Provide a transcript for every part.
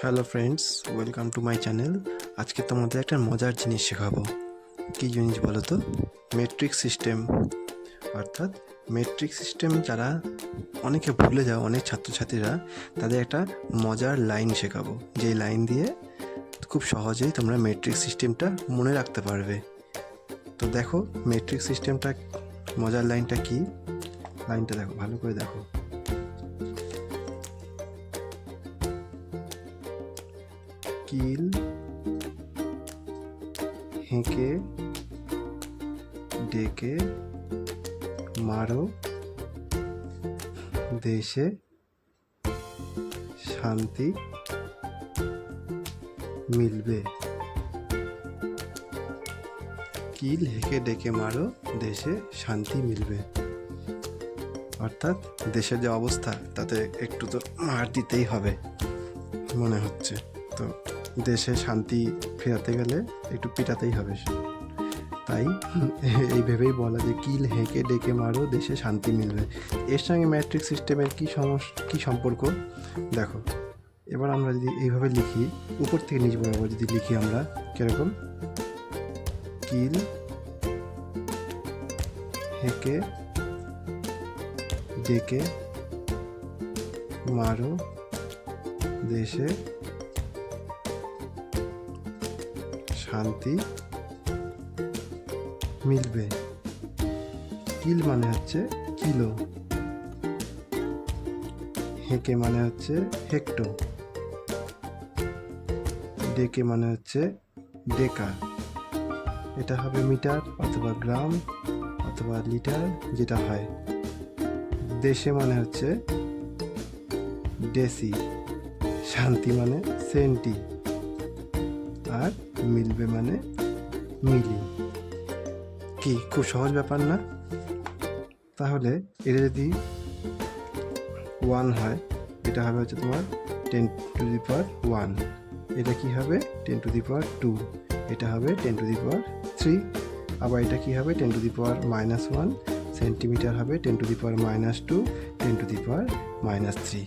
Hello friends, welcome to my channel. আজকে তোমাদের একটা মজার জিনিস শেখাবো। কী জিনিস বলো তো? Metric system. অর্থাৎ মেট্রিক সিস্টেম যারা অনেকে ভুলে যাও, অনেক ছাত্রছাত্রীরা, তাদের একটা মজার লাইন শেখাবো। যেই লাইন দিয়ে খুব সহজেই তোমরা মেট্রিক সিস্টেমটা মনে রাখতে পারবে। তো দেখো, মেট্রিক সিস্টেমটা মজার লাইনটা কি? লাইনটা দেখো, ভালো করে দেখো। কিল হেঁকে, ডেকে, মারো, দেশে, শান্তি মিলবে। কিল হেঁকে ডেকে মারো, দেশে শান্তি মিলবে। অর্থাৎ দেশের যে অবস্থা, তাতে একটু তো মার দিতেই হবে, মনে হচ্ছে। তো দেশে শান্তি ফেরাতে গেলে একটু পিটাতেই হবে তাই এই ভেবেই বলা যে কিল হেঁকে ডেকে মারো, দেশে শান্তি মিলবে। এর সঙ্গে ম্যাট্রিক সিস্টেমের কী সমস, কী সম্পর্ক? দেখো, এবার আমরা যদি এইভাবে লিখি, উপর থেকে নিচ বরাবর যদি লিখি আমরা, কীরকম? কিল হেঁকে ডেকে মারো, দেশে শান্তি মিলবে। কিল মানে হচ্ছে কিলো। হেঁকে মানে হচ্ছে হেক্টো ডেকে মানে হচ্ছে ডেকা এটা হবে মিটার অথবা গ্রাম অথবা লিটার যেটা হয়। দেশে মানে হচ্ছে ডেসি। শান্তি মানে সেন্টি। আর মিলবে মানে মিলি। কি, খুব সহজ ব্যাপার না? তাহলে এটা যদি ওয়ান হয়, এটা হবে হচ্ছে তোমার ten to the power one এটা কি হবে? Ten to the power two এটা হবে ten to the power three আবার এটা কি হবে? Ten to the power minus one centimetre হবে ten to the power minus two ten to the power minus three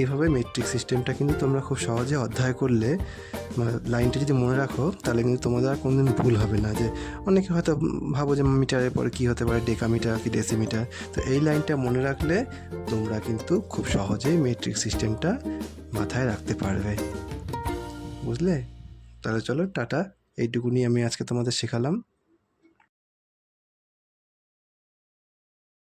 এইভাবে মেট্রিক সিস্টেমটা কিন্তু তোমরা খুব সহজে অধ্যায় করলে লাইনটা যদি মনে রাখো, তাহলে কিন্তু তোমাদের আর কোনোদিন ভুল হবে না যে, অনেকে হয়তো ভাবো যে মিটারের পরে কী হতে পারে, ডেকামিটার কি ডেসিমিটার তো এই লাইনটা মনে রাখলে তোমরা কিন্তু খুব সহজেই মেট্রিক সিস্টেমটা মাথায় রাখতে পারবে। বুঝলে? তাহলে চলো, টাটা। এইটুকুনি আমি আজকে তোমাদের শেখালাম।